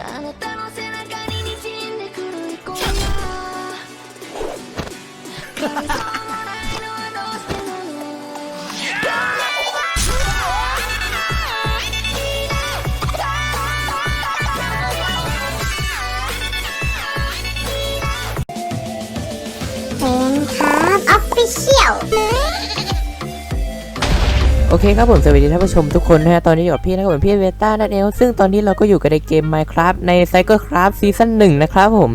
あなたの背中に滲んでくるイコンが Official. โอเคครับผมสวัสดีท่านผู้ชมทุกคนนะฮะตอนนี้อยู่กับพี่นะครับผมพี่เวต้านั่นเองซึ่งตอนนี้เราก็อยู่กันในเกม Minecraft ใน Cycle Craft ซีซั่นหนึ่งนะครับผม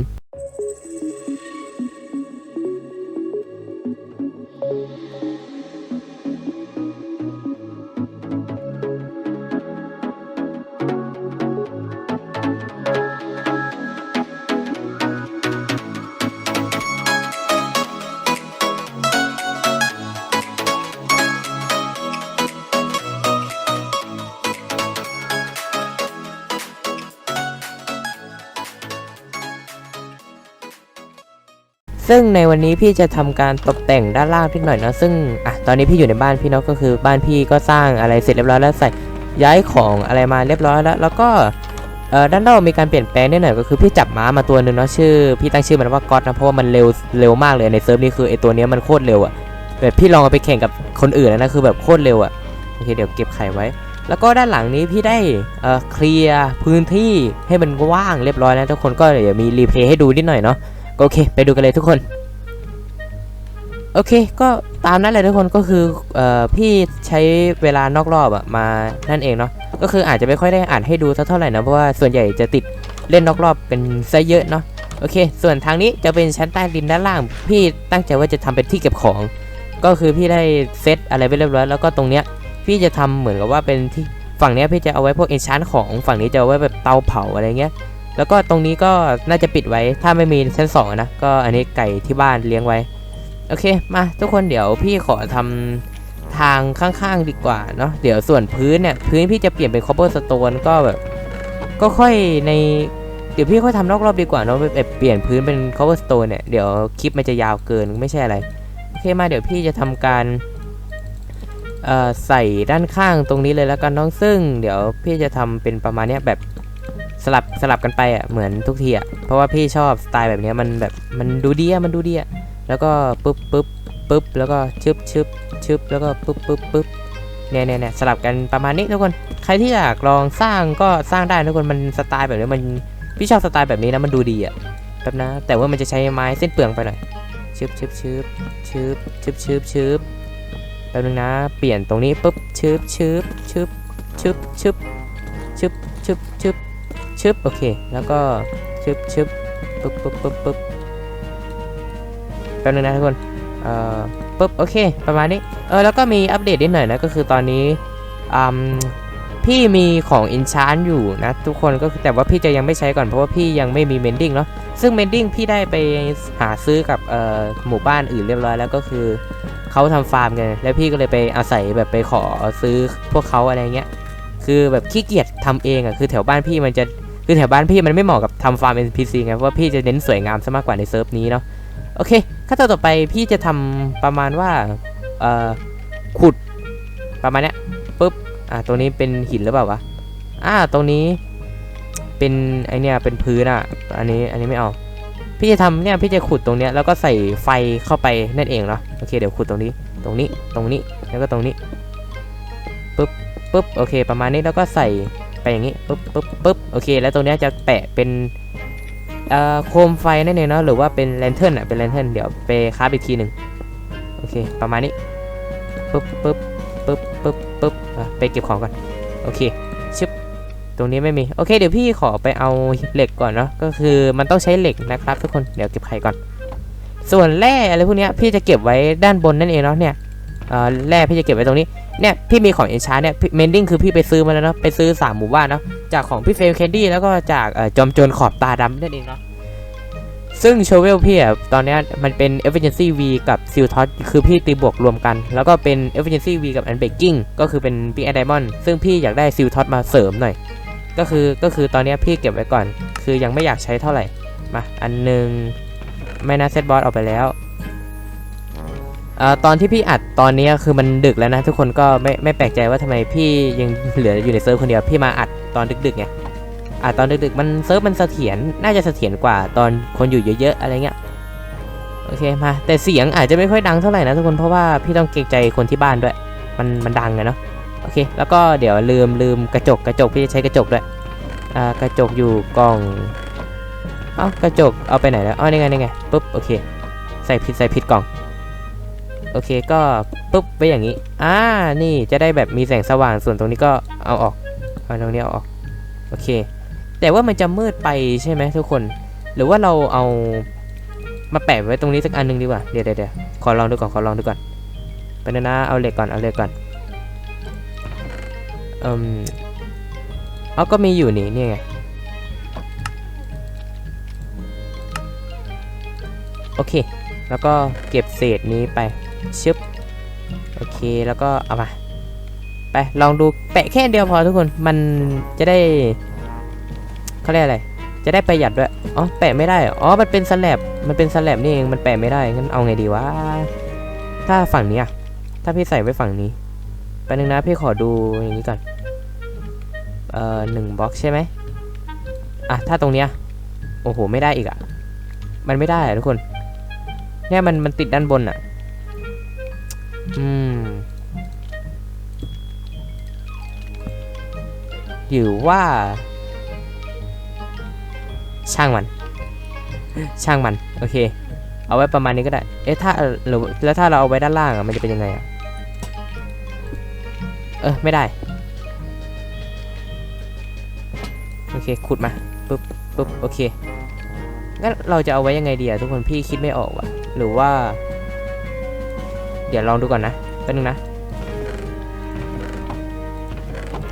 ซึ่งในวันนี้พี่จะทำการตกแต่งด้านล่างนิดหน่อยนะซึ่งอะตอนนี้พี่อยู่ในบ้านพี่เนาะก็คือบ้านพี่ก็สร้างอะไรเสร็จเรียบร้อยแล้วใส่ย้ายของอะไรมาเรียบร้อยแล้ว แล้วก็เอ่อด้านนอกมีการเปลี่ยนแปลงนิดหน่อยก็คือพี่จับม้ามาตัวหนึ่งเนาะชื่อพี่ตั้งชื่อมันว่าก๊อตนะเพราะว่ามันเร็วเร็วมากเลยในเซิร์ฟนี้คือไอตัวนี้มันโคตรเร็วอะแบบพี่ลองเอาไปแข่งกับคนอื่นนะคือแบบโคตรเร็วอะโอเคเดี๋ยวเก็บไข่ไว้ แล้วก็ด้านหลังนี้พี่ได้เอ่อเคลียร์พื้นที่ให้มันว่างเรียบร้อยแล้วทุกคนก็เดี๋ยวมีรีเพย์ให้ดูนิดหน่อยเนาะ โอเค ไปดูกันเลยทุกคน โอเค ก็ตามนั้นเลยทุกคนก็คือออพี่ใช้เวลานอกรอบอะมานั่นเองเนาะก็คืออาจจะไม่ค่อยได้อ่านให้ดูเท่าไหร่นะเพราะว่าส่วนใหญ่จะติดเล่นนอกรอบเป็นซะเยอะเนาะโอเค ส่วนทางนี้จะเป็นชั้นใต้ดินด้านล่าง พี่ตั้งใจว่าจะทำเป็นที่เก็บของ ก็คือพี่ได้เซตอะไรไว้เรียบร้อยแล้วก็ตรงเนี้ยพี่จะทำเหมือนกับว่าเป็นที่ฝั่งเนี้ยพี่จะเอาไว้พวกเอนชานของฝั่งนี้จะเอาไว้แบบเตาเผาอะไรเงี้ย แล้วก็ตรงนี้ก็น่าจะปิดไว้ถ้าไม่มีชั้นสองนะก็อันนี้ไก่ที่บ้านเลี้ยงไว้โอเคมาทุกคนเดี๋ยวพี่ขอทำทางข้างๆดีกว่าเนาะเดี๋ยวส่วนพื้นเนี่ยพื้นพี่จะเปลี่ยนเป็น cobblestone ก็แบบก็ค่อยในเดี๋ยวพี่ค่อยทำนอกรอบดีกว่าเนาะแบบเปลี่ยนพื้นเป็น cobblestone เนี่ยเดี๋ยวคลิปมันจะยาวเกินไม่ใช่อะไรโอเคมาเดี๋ยวพี่จะทำการใส่ด้านข้างตรงนี้เลยแล้วกันน้องซึ่ง เดี๋ยวพี่จะทำเป็นประมาณเนี้ยแบบ สลับสลับกันไปอะเหมือนทุกทีอะเพราะว่าพี่ชอบสไตล์แบบนี้มันแบบมันดูดีอะมันดูดีอะแล้วก็ปึ๊บปึ๊บปึ๊บแล้วก็ชึบชึบชึบแล้วก็ปึ๊บปึ๊บปึ๊บเนี่ยเนี่ยเนี่ยสลับกันประมาณนี้ทุกคนใครที่อยากลองสร้างก็สร้างได้ทุกคนมันสไตล์แบบนี้มันพี่ชอบสไตล์แบบนี้นะมันดูดีอะแบบนะแต่ว่ามันจะใช้ไม้เส้นเปลืองไปหน่อยชึบชึบชึบชึบชึบชึบชึบแป๊บนึงนะ เปลี่ยนตรงนี้ปุ๊บชึบชึบชึบชึบชึบชึบชึบชึบ ชึบโอเค แล้วก็ชึบชึบปึ๊บปึ๊บปึ๊บปึ๊บแป๊บนึงนะทุกคน เอ่อปุ๊บโอเค ประมาณนี้ เออแล้วก็มีอัปเดตนิดหน่อยนะ ก็คือตอนนี้อืมพี่มีของอินชานอยู่นะทุกคนก็คือแต่ว่าพี่จะยังไม่ใช้ก่อนเพราะว่าพี่ยังไม่มีเมนดิ้งเนาะซึ่งเมนดิ้งพี่ได้ไปหาซื้อกับเอ่อหมู่บ้านอื่นเรียบร้อยแล้วก็คือเขาทำฟาร์มกันแล้วพี่ก็เลยไปอาศัยแบบไปขอซื้อพวกเขาอะไรเงี้ยคือแบบขี้เกียจทำเองอะคือแถวบ้านพี่มันจะ คือแถวบ้านพี่มันไม่เหมาะกับทำฟาร์ม NPC ไงเพราะว่าพี่จะเน้นสวยงามซะมากกว่าในเซิร์ฟนี้เนาะโอเคขั้นตอนต่อไปพี่จะทำประมาณว่าเอ่อขุดประมาณเนี้ยปุ๊บอ่าตรงนี้เป็นหินหรือเปล่าวะอ่าตรงนี้เป็นไอเนี้ยเป็นพื้นอะอันนี้อันนี้ไม่เอาพี่จะทำเนี่ยพี่จะขุดตรงเนี้ยแล้วก็ใส่ไฟเข้าไปนั่นเองเนาะโอเคเดี๋ยวขุดตรงนี้ตรงนี้ตรงนี้แล้วก็ตรงนี้ปุ๊บปุ๊บโอเค ประมาณนี้แล้วก็ใส่ ไปอย่างนี้ปุ๊บปุ๊บปุ๊บโอเค แล้วตรงนี้จะแปะเป็นโคมไฟนั่นเองเนาะหรือว่าเป็นแลนเทิร์นอะเป็นแลนเทิร์นเดี๋ยวไปคราฟอีกทีหนึ่งโอเค ประมาณนี้ปึ๊บปึ๊บปึ๊บปึ๊บปึ๊บไปเก็บของก่อนโอเคชึบตรงนี้ไม่มีโอเคเดี๋ยวพี่ขอไปเอาเหล็กก่อนเนาะก็คือมันต้องใช้เหล็กนะครับทุกคนเดี๋ยวเก็บไข่ก่อน ส่วนแร่อะไรพวกนี้พี่จะเก็บไว้ด้านบนนั่นเองเนาะเนี่ยแร่พี่จะเก็บไว้ตรงนี้ เนี่ยพี่มีของเอชาร์เนี่ยเมนดิ้งคือพี่ไปซื้อมาแล้วเนาะไปซื้อสามหมู่บ้านเนาะจากของพี่เฟรมแคนดี้แล้วก็จากอจอมโจรขอบตาดำนั่นเองเนาะซึ่งโชเวลพี่อะตอนนี้มันเป็น efficiency V กับ Seal Touch คือพี่ตีบวกรวมกัน แล้วก็เป็น efficiency V กับ unbreaking ก็คือเป็น Big and Diamond ซึ่งพี่อยากได้ Seal Touch มาเสริมหน่อย ก็คือก็คือตอนนี้พี่เก็บไว้ก่อน คือยังไม่อยากใช้เท่าไหร่ มา อันหนึ่งไม่น่าเซตบอสออกไปแล้ว อตอนที่พี่อัดตอนนี้คือมันดึกแล้วนะ ทุกคนก็ไม่ไม่แปลกใจว่าทำไมพี่ยังเหลืออยู่ในเซิร์ฟคนเดียวพี่มาอัดตอนดึกๆไงอะตอนดึกๆมันเซิร์ฟมันเสถียรน่าจะเสถียรกว่าตอนคนอยู่เยอะๆอะไรเงี้ยโอเคมาแต่เสียงอาจจะไม่ค่อยดังเท่าไหร่นะทุกคนเพราะว่าพี่ต้องเกรงใจคนที่บ้านด้วย มันมันดังไงเนาะโอเค แล้วก็เดี๋ยวลืมลืมกระจกกระจกพี่จะใช้กระจกด้วยอ่ากระจกอยู่กล่องเอ้ากระจกเอาไปไหนแล้วอ๋อนี่ไงนี่ไงปุ๊บโอเค ใส่ผิดใส่ผิดกล่อง โอเคก็ปุ๊บไว้อย่างนี้ อ่า นี่จะได้แบบมีแสงสว่าง ส่วนตรงนี้ก็เอาออก เอาตรงนี้เอาออก โอเค แต่ว่ามันจะมืดไปใช่ไหมทุกคน หรือว่าเราเอามาแปะไว้ตรงนี้สักอันหนึงดีกว่า เดี๋ยวเดี๋ยวขอลองดูก่อน ขอลองดูก่อนไปนึงนะ เอาเหล็กก่อน เอาเหล็กก่อนอืมเอาก็มีอยู่นี่นี่ไง โอเค แล้วก็เก็บเศษนี้ไป ชึบโอเคแล้วก็เอามาไปลองดูแปะแค่เดียวพอทุกคนมันจะได้เขาเรียกอะไร จะได้ประหยัดด้วยอ๋อแปะไม่ได้อ๋อมันเป็นสแลบมันเป็นสแลบนี่เองมันแปะไม่ได้งั้นเอาไงดีวะถ้าฝั่งนี้อะถ้าพี่ใส่ไว้ฝั่งนี้ไปบนึงนะพี่ขอดูอย่างนี้ก่อนเอ่อหนึ่งบล็อกใช่ไหมอะถ้าตรงเนี้ยโอ้โหไม่ได้อีกอะมันไม่ได้อะทุกคนเนี่ยมันมันติดด้านบนอะ อืมหรือว่า ช่างมัน ช่างมัน โอเค เอาไว้ประมาณนี้ก็ได้ เอ๊ะถ้าหรือแล้วถ้าเราเอาไว้ด้านล่างอะมันจะเป็นยังไงอะเออไม่ได้ โอเคขุดมาปุ๊บปุ๊บโอเคงั้นเราจะเอาไว้ยังไงดีอะทุกคนพี่คิดไม่ออกว่ะ หรือว่า เดี๋ยวลองดูก่อนนะแป๊บนึงนะ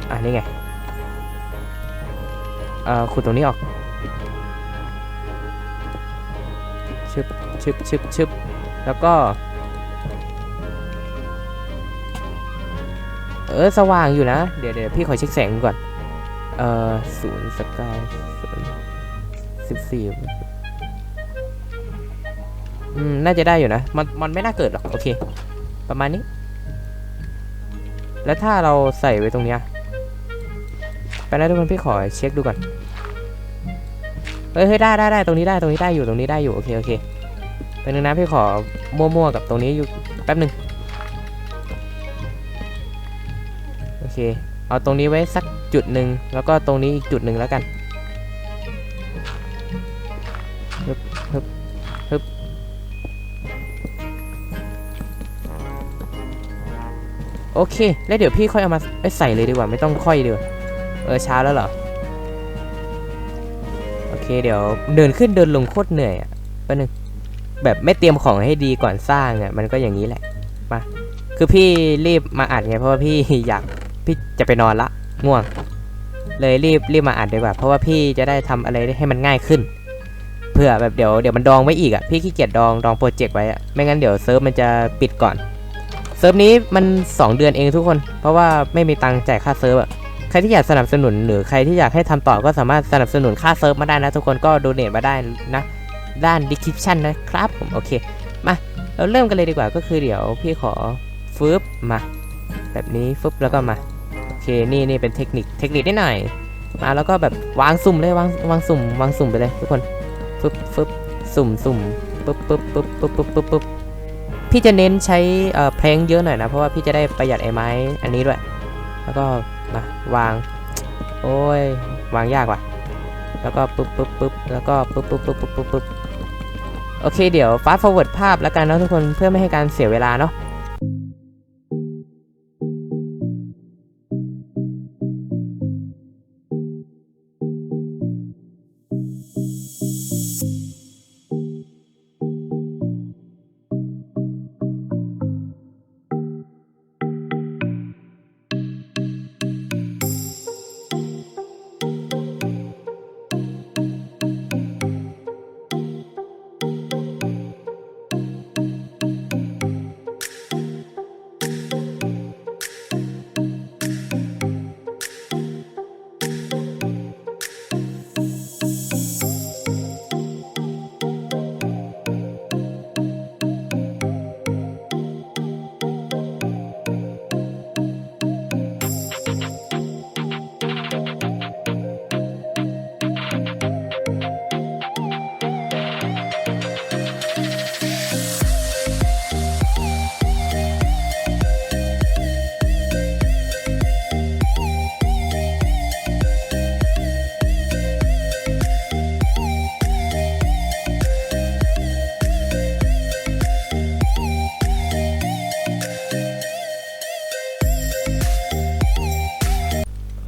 อะนี่ไง เอ่อขุดตรงนี้ออกชึบชึบชึบชึบแล้วก็ เออสว่างอยู่นะ เดี๋ยวเดี๋ยวพี่ขอเช็คแสงก่อน เอ่อศูนย์สกายศูนย์สิบสี่อืม น่าจะได้อยู่นะ มัน มันไม่น่าเกิดหรอก โอเค ประมาณนี้ แล้วถ้าเราใส่ไว้ตรงเนี้ยไปนะทุกคนพี่ขอเช็คดูก่อนเฮ้ยได้ได้ได้ตรงนี้ได้ตรงนี้ได้อยู่ตรงนี้ได้อยู่โอเคโอเคเป็นนึงนะพี่ขอมั่วๆกับตรงนี้อยู่แป๊บหนึ่งโอเค เอาตรงนี้ไว้สักจุดหนึ่งแล้วก็ตรงนี้อีกจุดหนึ่งแล้วกันฮึบฮึบฮึบ โอเค แล้วเดี๋ยวพี่ค่อยเอามาใส่เลยดีกว่าไม่ต้องค่อยดีกว่าเออช้าแล้วเหรอ โอเคเดี๋ยวเดินขึ้นเดินลงโคตรเหนื่อยอะแป๊บนึงแบบไม่เตรียมของให้ดีก่อนสร้างอะมันก็อย่างนี้แหละมาคือพี่รีบมาอัดไงเพราะว่าพี่อยากพี่จะไปนอนละง่วง เลยรีบรีบมาอัดดีกว่า เพราะว่าพี่จะได้ทำอะไรให้มันง่ายขึ้นเพื่อแบบเดี๋ยวเดี๋ยวมันดองไว้อีกอะพี่ขี้เกียจดองดองโปรเจกต์ไว้อะไม่งั้นเดี๋ยวเซิร์ฟมันจะปิดก่อน เซิร์ฟนี้มัน 2 เดือนเองทุกคน เพราะว่าไม่มีตังค์จ่ายค่าเซิร์ฟอะใครที่อยากสนับสนุนหรือใครที่อยากให้ทำต่อก็สามารถสนับสนุนค่าเซิร์ฟมาได้นะ ทุกคนก็โดเนทมาได้นะ ด้าน description นะครับผมโอเค มาเราเริ่มกันเลยดีกว่าก็คือเดี๋ยวพี่ขอฟึบมา แบบนี้ฟึบแล้วก็มาโอเคนี่นี่เป็นเทคนิคเทคนิคนิดหน่อยมาแล้วก็แบบวางสุ่มเลยวางวางสุ่มวางสุ่มไปเลยทุกคนฟึบฟึบสุ่มสุ่มปึ๊บปึ๊บปึ๊บปึ๊บปึ๊บปึ๊บปึ๊บ พี่จะเน้นใช้เเพลงเยอะหน่อยนะ เพราะว่าพี่จะได้ประหยัดไอ้ไม้อันนี้ด้วย แล้วก็มาวาง โอ้ยวางยากว่ะ แล้วก็ปึ๊บปึ๊บปึ๊บแล้วก็ปึ๊บปึ๊บปึ๊บปึ๊บปุ๊บโอเคเดี๋ยว fast forward ภาพแล้วกันนะทุกคนเพื่อไม่ให้การเสียเวลาเนาะ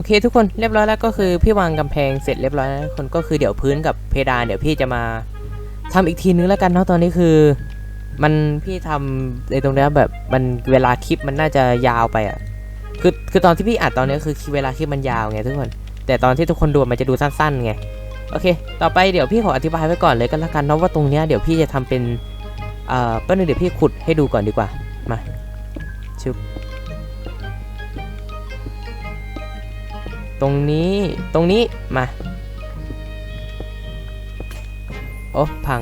เคทุกคนเรียบร้อยแล้วก็คือพี่วางกำแพงเสร็จเรียบร้อยแล้วคนก็คือเดี๋ยวพื้นกับเพดานเดี๋ยวพี่จะมาทำอีกทีนึงแล้วกันเนาะตอนนี้คือ มันพี่ทำในตรงนี้แบบมันเวลาคลิปมันน่าจะยาวไปอะคือคือตอนที่พี่อัดตอนนี้คือเวลาคลิปมันยาวไงทุกคน แต่ตอนที่ทุกคนดูมันจะดูสั้นๆไงโอเค ต่อไปเดี๋ยวพี่ขออธิบายไว้ก่อนเลยก็แล้วกันเนาะว่าตรงเนี้ยเดี๋ยวพี่จะทำเป็นเอ่อแป๊บนึงเดี๋ยวพี่ขุดให้ดูก่อนดีกว่ามาชุบ ตรงนี้ตรงนี้มาโอ้พัง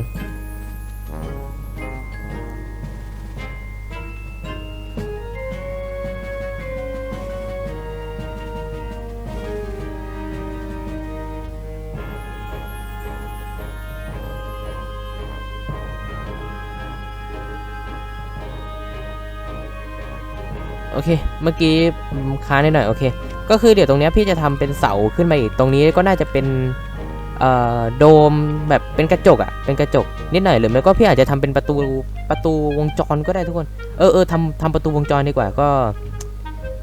โอเค เมื่อกี้ค้างนิดหน่อย โอเค ก็คือเดี๋ยวตรงนี้พี่จะทำเป็นเสาขึ้นมาอีกตรงนี้ก็น่าจะเป็นโดมแบบเป็นกระจกอะเป็นกระจกนิดหน่อยหรือไม่ก็พี่อาจจะทำเป็นประตูประตูวงจรก็ได้ทุกคน เออเออทำทำประตูวงจรดีกว่าก็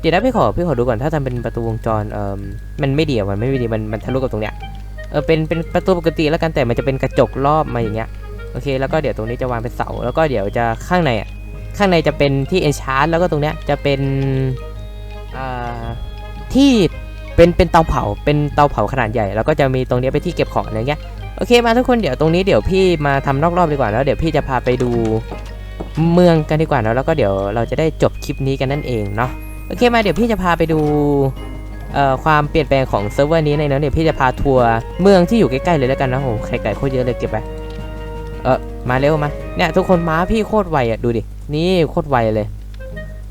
เดี๋ยวนะพี่ขอพี่ขอดูก่อนถ้าทำเป็นประตูวงจรเออมันไม่ดีอะมันไม่ดีมันมันทะลุกับตรงเนี้ยเออเป็นเป็นประตูปกติแล้วกันแต่มันจะเป็นกระจกรอบมาอย่างเงี้ยโอเคแล้วก็เดี๋ยวตรงนี้จะวางเป็นเสาแล้วก็เดี๋ยวจะข้างในอะข้างในจะเป็นที่เอนชาร์ดแล้วก็ตรงเนี้ยจะเป็นอ่า ที่เป็นเป็นเตาเผาเป็นเตาเผาขนาดใหญ่แล้วก็จะมีตรงนี้ไปที่เก็บของอะไรเงี้ยโอเคมาทุกคนเดี๋ยวตรงนี้เดี๋ยวพี่มาทำรอบๆดีกว่าแล้วเดี๋ยวพี่จะพาไปดูเมืองกันดีกว่าเนอะแล้วก็เดี๋ยวเราจะได้จบคลิปนี้กันนั่นเองเนาะโอเคมาเดี๋ยวพี่จะพาไปดูเอ่อความเปลี่ยนแปลงของเซิร์ฟเวอร์นี้ในเนอะเดี๋ยวพี่จะพาทัวร์เมืองที่อยู่ใกล้ๆเลยแล้วกันนะโอ้โหไข่ไก่โคตรเยอะเลยเก็บไปเออมาเร็วมาเนี่ยทุกคนม้าพี่โคตรไวอะดูดินี่โคตรไวเลย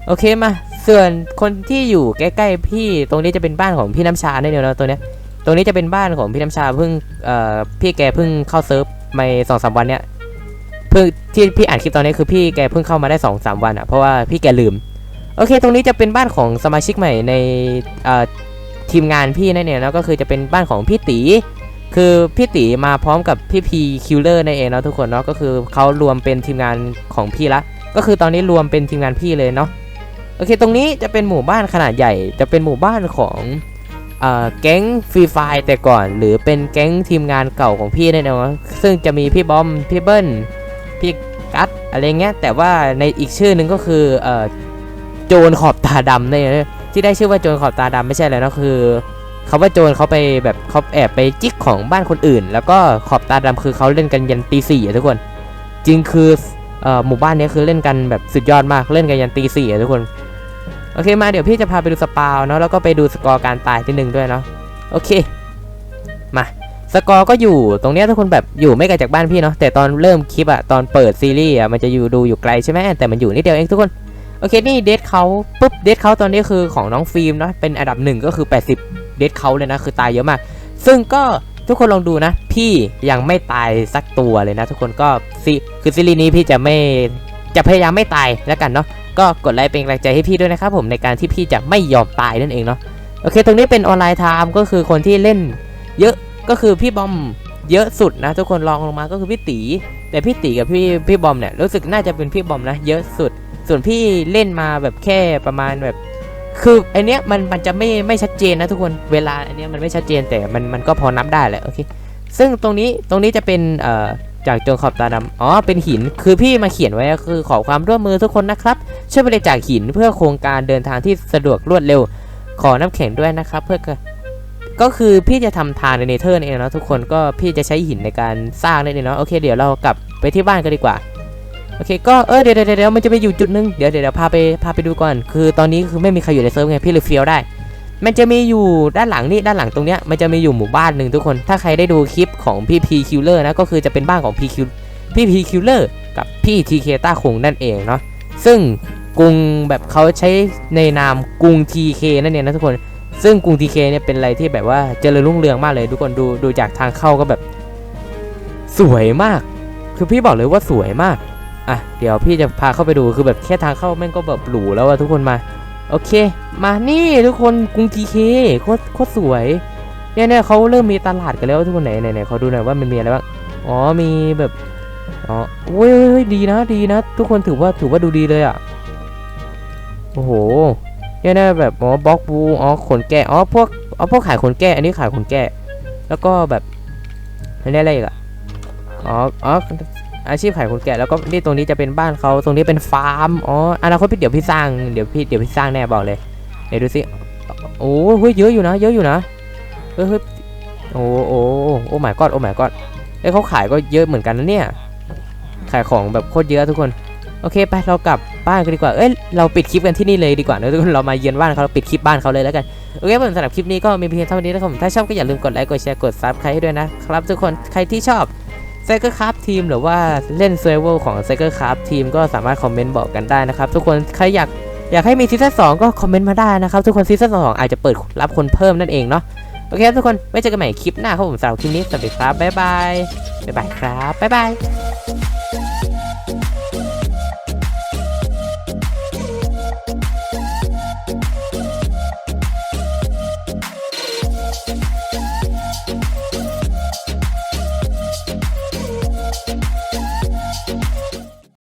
โอเคมา ส่วนคนที่อยู่ใกล้ๆพี่ตรงนี้จะเป็นบ้านของพี่น้ำชาได้เดียวนะตัวเนี้ยตรงนี้จะเป็นบ้านของพี่น้ำชาเพิ่งเอ่อพี่แกเพิ่งเข้าเซิร์ฟมาสองสามวันเนี้ยเพิ่งที่พี่อ่านคลิปตอนนี้คือพี่แกเพิ่งเข้ามาได้สองสามวันอะเพราะว่าพี่แกลืมโอเค ตรงนี้จะเป็นบ้านของสมาชิกใหม่ในเอ่อทีมงานพี่นั่นเองนะก็คือจะเป็นบ้านของพี่ตี คือพี่ตีมาพร้อมกับพี่พีคิลเลอร์นั่นเองเนาะทุกคนเนาะก็คือเขารวมเป็นทีมงานของพี่ละ ก็คือตอนนี้รวมเป็นทีมงานพี่เลยเนาะ โอเค ตรงนี้จะเป็นหมู่บ้านขนาดใหญ่ จะเป็นหมู่บ้านของเอ่อแก๊งฟรีไฟแต่ก่อน หรือเป็นแก๊งทีมงานเก่าของพี่แน่นอนซึ่งจะมีพี่บอม พี่เบิ้ล พี่กัตอะไรเงี้ย แต่ว่าในอีกชื่อหนึ่งก็คือเอ่อโจรขอบตาดำเนี่ยที่ได้ชื่อว่าโจรขอบตาดำไม่ใช่แล้วนะคือเขาว่าโจรเขาไปแบบเขาแอบไปจิกของบ้านคนอื่น แล้วก็ขอบตาดำคือเขาเล่นกันยันตีสี่อะทุกคน จริงคือเอ่อหมู่บ้านนี้คือเล่นกันแบบสุดยอดมากเล่นกันยันตีสี่อะทุกคน โอเคมาเดี๋ยวพี่จะพาไปดูสปาวเนาะแล้วก็ไปดูสกอร์การตายที่หนึ่งด้วยเนาะโอเค มาสกอร์ก็อยู่ตรงเนี้ยทุกคนแบบอยู่ไม่ไกลจากบ้านพี่เนาะแต่ตอนเริ่มคลิปอะตอนเปิดซีรีส์อะมันจะอยู่ดูอยู่ไกลใช่ไหมแต่มันอยู่นิดเดียวเองทุกคนโอเคนี่เดทเขาปุ๊บเดทเขาตอนนี้คือของน้องฟิล์มเนาะเป็นอันดับหนึ่งก็คือ 80 เดทเขาเลยนะคือตายเยอะมาก ซึ่งก็ทุกคนลองดูนะ พี่ยังไม่ตายสักตัวเลยนะ ทุกคนก็ซีคือซีรีส์นี้พี่จะไม่จะพยายามไม่ตายแล้วกันเนาะ ก็กดไลค์เป็นกำลังใจให้พี่ด้วยนะครับผมในการที่พี่จะไม่ยอมตายนั่นเองเนาะโอเค ตรงนี้เป็นออนไลน์ไทม์ก็คือคนที่เล่น เยอะก็คือพี่บอมเยอะสุดนะ ทุกคนลองลงมาก็คือพี่ตี แต่พี่ตีกับพี่พี่บอมเนี่ยรู้สึกน่าจะเป็นพี่บอมนะ เยอะสุด ส่วนพี่เล่นมาแบบแค่ประมาณแบบ คือไอเนี้ยมันมันจะไม่ไม่ชัดเจนนะทุกคนเวลาอันเนี้ยมันไม่ชัดเจนแต่มันมันก็พอนับได้แหละโอเคซึ่งตรงนี้ตรงนี้จะเป็นเอ่อ จากโจรขอบตาดำอ๋อ เป็นหิน คือพี่มาเขียนไว้คือขอความร่วมมือทุกคนนะครับ ช่วยบริจาคหินเพื่อโครงการเดินทางที่สะดวกรวดเร็ว ขอน้ำแข็งด้วยนะครับ เพื่อ ก็คือพี่จะทำทานในเนเธอร์นี่เองเนาะทุกคน ก็พี่จะใช้หินในการสร้างนั่นเองเนาะ โอเค เดี๋ยวเรากลับไปที่บ้านกันดีกว่า โอเค ก็ เออเดี๋ยวเดี๋ยวเดี๋ยวมันจะไปอยู่จุดนึงเดี๋ยวเดี๋ยวเดี๋ยวพาไป พาไปดูก่อน คือตอนนี้คือไม่มีใครอยู่ในเซิร์ฟไง พี่เลยเฟียวได้ มันจะมีอยู่ด้านหลังนี่ด้านหลังตรงเนี้ยมันจะมีอยู่หมู่บ้านหนึ่งทุกคน ถ้าใครได้ดูคลิปของพี่พีคิลเลอร์นะก็คือจะเป็นบ้านของพีคิวพี่พีคิลเลอร์กับพี่ทีเคต้าคงนั่นเองเนาะซึ่งกรุงแบบเขาใช้ในนามกรุงทีเคนั่นเองนะทุกคน ซึ่งกรุงทีเคเนี่ยเป็นอะไรที่แบบว่าเจริญรุ่งเรืองมากเลยทุกคนดูดูจากทางเข้าก็แบบ สวยมาก คือพี่บอกเลยว่าสวยมากอะเดี๋ยวพี่จะพาเข้าไปดูคือแบบแค่ทางเข้าแม่งก็แบบหรูแล้วอะทุกคนมา โอเค มานี่ทุกคนกรุงทีเคโคตรโคตรสวยเนี่ยเนี่ยเขาเริ่มมีตลาดกันแล้วทุกคนไหนไหนไหนเขาดูหน่อยว่ามันมีอะไรบ้างอ๋อมีแบบอ๋อเว้ยเว้ยเว้ยดีนะดีนะ ทุกคนถือว่าถือว่าดูดีเลยอะโอ้โหเนี่ยเนี่ยแบบอ๋อบล็อกบูอ๋อขนแกะอ๋อพวกเอพวกขายขนแกะอันนี้ขายขนแกะแล้วก็แบบอันนี้อะไรอีกอะอ๋ออ๋อ อาชีพขายขนแกะแล้วก็นี่ตรงนี้จะเป็นบ้านเขาตรงนี้เป็นฟาร์มอ๋ออนาคตพี่เดี๋ยวพี่สร้างเดี๋ยวพี่เดี๋ยวพี่สร้างแน่บอกเลยเดี๋ยวดูสิโอ้เฮ้ยเยอะอยู่นะ เยอะอยู่นะเฮ้ยโอ้โอ้โอ้หมายกอดโอ้หมายกอดเอ้ยเขาขายก็เยอะเหมือนกันนะเนี่ยขายของแบบโคตรเยอะทุกคนโอเคไปเรากลับบ้านกันดีกว่า เอ้ยเราปิดคลิปกันที่นี่เลยดีกว่านะทุกคน เรามาเยือนบ้านเขาเราปิดคลิปบ้านเขาเลยแล้วกัน โอเคผมสำหรับคลิปนี้ก็มีเพียงเท่านี้นะครับผมถ้าชอบก็อย่าลืมกดไลค์ กดแชร์ กดซับใครให้ด้วยนะครับทุกคน ใครที่ชอบ ไซเคิลคราฟทีมหรือว่าเล่นเซิร์เวของไซเคิลคราฟทีมก็สามารถคอมเมนต์บอกกันได้นะครับ ทุกคนใครอยากอยากให้มีซีซั่นสองก็คอมเมนต์มาได้นะครับ ทุกคนซีซั่นสองอาจจะเปิดรับคนเพิ่มนั่นเองเนาะโอเคครับทุกคนไว้เจอกันใหม่คลิปหน้าครับผมสำหรับคลิปนี้สวัสดีครับบ๊ายบายบ๊ายบายครับบ๊ายบาย